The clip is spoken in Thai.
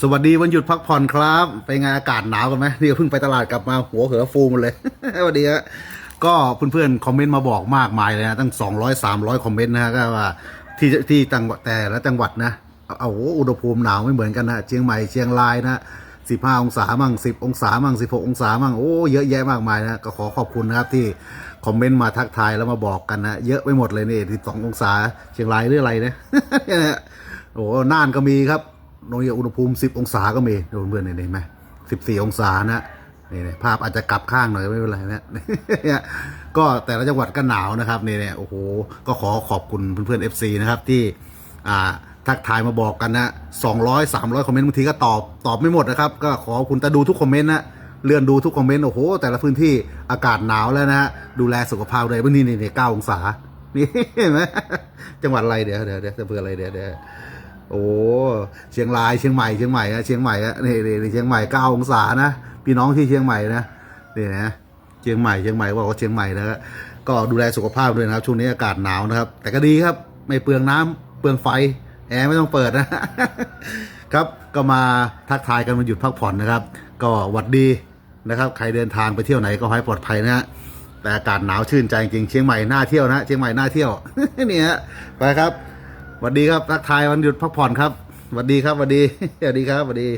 สวัสดีวันหยุดพักผ่อนครับ ไปไงอากาศหนาวกันไหมนี่เพิ่งไปตลาดกลับมาหัวเหอฟูมเลยสวัสดีครับก็เพื่อนๆคอมเมนต์มาบอกมากมายเลยนะตั้ง 200 300 คอมเมนต์นะฮะก็ว่าที่ที่จังหวัดแต่ละจังหวัดนะเอาโอ้อุณหภูมิหนาวไม่เหมือนกันนะเชียงใหม่เชียงรายนะ15 องศามั่ง10 องศามั่ง16 องศามั่งโอ้เยอะแยะมากมายนะก็ขอขอบคุณนะครับที่คอมเมนต์มาทักทายแล้วมาบอกกันนะเยอะไปหมดเลยนี่12 องศาเชียงรายหรืออะไรนะโอ้น่านก็มีครับ โนยอุณหภูมิ 10 องศาก็มีเพื่อนๆเห็นไหม14องศานะนี่ภาพอาจจะกลับข้างหน่อยไม่เป็นไรนะก็แต่ละจังหวัดก็หนาวนะครับนี่เนี่ยโอ้โหก็ขอขอบคุณเพื่อนๆ FC นะครับที่อ่าทักทายมาบอกกันนะ200 300 คอมเมนต์บางทีก็ตอบตอบไม่หมดนะครับ ก็ขอบคุณแต่ดูทุกคอมเมนต์นะเลื่อนดูทุกคอมเมนต์โอ้โห แต่ละพื้นที่อากาศหนาวแล้วนะฮะดูแลสุขภาพเลยบางทีนี่นี่9องศานี่เห็นไหมจังหวัดอะไรเดี๋ยวเดี๋ยวเดี๋ยวจะเพื่ออะไรเดี๋ยวเดี๋ยว โอ้เชียงรายเชียงใหม่เชียงใหม่นะเชียงใหม่อะนี่นี่นี่เชียงใหม่เก้าองศานะพี่น้องที่เชียงใหม่นะนี่นะเชียงใหม่เชียงใหม่บอกว่าเชียงใหม่นะก็ดูแลสุขภาพด้วยนะครับช่วงนี้อากาศหนาวนะครับ แต่ก็ดีครับไม่เปลืองน้ำเปลืองไฟแอร์ไม่ต้องเปิดนะครับก็มาทักทายกันวันหยุดพักผ่อนนะครับ ก็หวัดดีนะครับ ใครเดินทางไปเที่ยวไหนก็ให้ปลอดภัยนะฮะแต่อากาศหนาวชื่นใจจริงเชียงใหม่น่าเที่ยวนะเชียงใหม่น่าเที่ยวนี่ฮะไปครับ วัสดีครับทักทายวันหยุดพักผ่อนครับสวัสดีครับสวัสดีสวัสดีครับสวัสดี